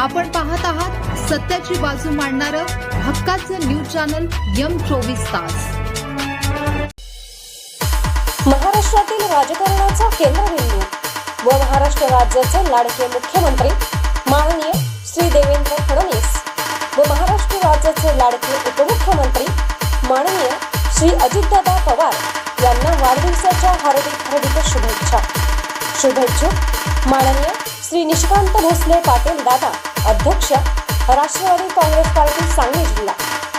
आपण पाहत आहात सत्याची बाजू मांडणारं हक्काचं न्यूज चॅनल यम चोवीस तास. महाराष्ट्रातील राजकारणाचा केंद्रबिंदू व महाराष्ट्र राज्याचे लाडके मुख्यमंत्री माननीय श्री देवेंद्र फडणवीस व महाराष्ट्र राज्याचे लाडके उपमुख्यमंत्री माननीय श्री अजितदादा पवार यांना वाढदिवसाच्या हार्दिक हार्दिक शुभेच्छा. शुभेच्छुक माननीय श्री निशिकांत भोसले पाटील दादा अध्यक्ष राष्ट्रवादी काँग्रेस पार्टी सांगली जिल्हा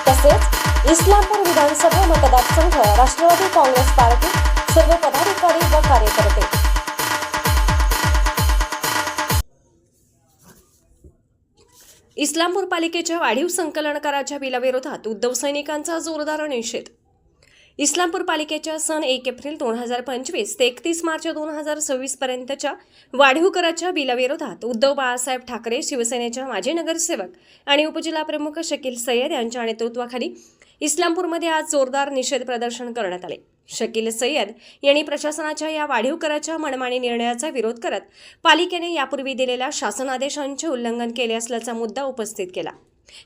तसेच इस्लामपूर विधानसभा मतदारसंघ राष्ट्रवादी काँग्रेस पार्टी सर्व पदाधिकारी व कार्यकर्ते. इस्लामपूर पालिकेच्या वाढीव संकलनकाराच्या बिलाविरोधात उद्धव सैनिकांचा जोरदार निषेध इस्लामपूर पालिकेच्या सन एक एप्रिल दोन हजार पंचवीस ते एकतीस मार्च दोन हजार सव्वीस पर्यंतच्या वाढीव कराच्या बिलाविरोधात उद्धव बाळासाहेब ठाकरे शिवसेनेच्या माजी नगरसेवक आणि उपजिल्हाप्रमुख शकील सय्यद यांच्या नेतृत्वाखाली इस्लामपूरमध्ये आज जोरदार निषेध प्रदर्शन करण्यात आले. शकील सय्यद यांनी प्रशासनाच्या या वाढीव कराच्या मनमानी निर्णयाचा विरोध करत पालिकेने यापूर्वी दिलेल्या शासनादेशांचे उल्लंघन केले असल्याचा मुद्दा उपस्थित केला.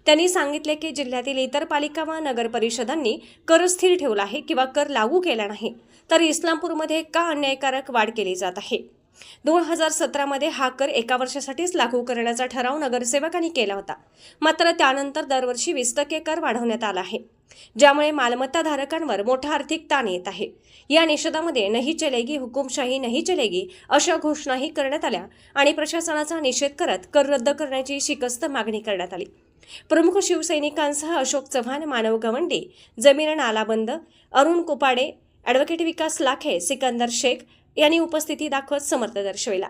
त्यांनी सांगितले की जिल्ह्यातील इतर पालिका व नगर परिषदांनी कर स्थिर ठेवला आहे किंवा कर लागू केला नाही. तर इस्लामपूरमध्ये का अन्यायकारक वाढ केली जात आहे? दोन हजार सतरामध्ये हा कर एका वर्षासाठीच लागू करण्याचा ठराव नगरसेवकांनी केला होता. मात्र त्यानंतर दरवर्षी वीस टक्के कर वाढवण्यात आला आहे. ज्यामुळे मालमत्ताधारकांवर मोठा आर्थिक ताण येत आहे. या निषेधामध्ये नाही चलेगी हुकुमशाही नाही चलेगी अशा घोषणाही करण्यात आल्या आणि प्रशासनाचा निषेध करत कर रद्द करण्याची शिकस्त मागणी करण्यात आली. प्रमुख शिवसैनिकांसह अशोक चव्हाण मानव गवंडे जमीर नालाबंद अरुण कोपाडे ॲडव्होकेट विकास लाखे सिकंदर शेख यांनी उपस्थिती दाखवत समर्थ दर्शविला.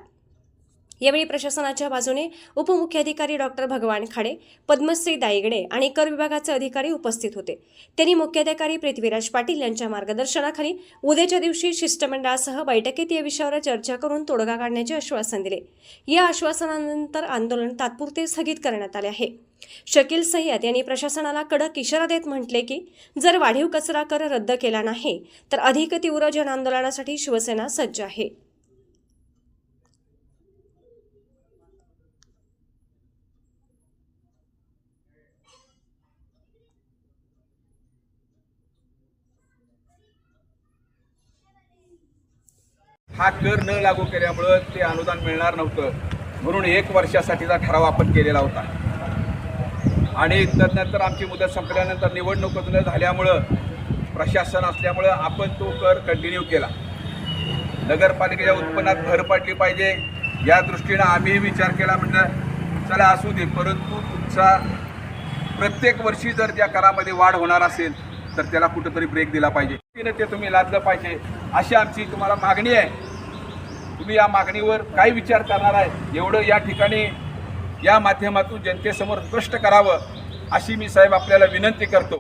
यावेळी प्रशासनाच्या बाजूने उपमुख्याधिकारी डॉक्टर भगवान खाडे पद्मश्री दायगडे आणि कर विभागाचे अधिकारी उपस्थित होते. त्यांनी मुख्याधिकारी पृथ्वीराज पाटील यांच्या मार्गदर्शनाखाली उद्याच्या दिवशी शिष्टमंडळासह बैठकीत या विषयावर चर्चा करून तोडगा काढण्याचे आश्वासन दिले. या आश्वासनानंतर आंदोलन तात्पुरते स्थगित करण्यात आले आहे. शकील सय्यद यांनी प्रशासनाला कडक इशारा देत म्हटले की जर वाढीव कचरा कर रद्द केला नाही तर अधिक तीव्र जनआंदोलनासाठी शिवसेना सज्ज आहे. हा कर न लागू केल्यामुळं ते अनुदान मिळणार नव्हतं. म्हणून एक वर्षासाठीचा ठराव आपण केलेला होता. आणि त्यानंतर आमची मुदत संपल्यानंतर निवडणूक न झाल्यामुळं प्रशासन असल्यामुळं आपण तो कर कंटिन्यू केला. नगरपालिकेच्या उत्पन्नात भर पडली पाहिजे या दृष्टीनं आम्हीही विचार केला म्हणलं चला असू दे परंतु तुमचा प्रत्येक वर्षी जर त्या करामध्ये वाढ होणार असेल तर त्याला कुठंतरी ब्रेक दिला पाहिजे. ते तुम्ही लादलं पाहिजे अशी आमची तुम्हाला मागणी आहे. तुम्ही या मागणीवर काय विचार करणार आहे? एवढं या ठिकाणी या माध्यमातून जनतेसमोर स्पष्ट करावं अशी मी साहेब आपल्याला विनंती करतो.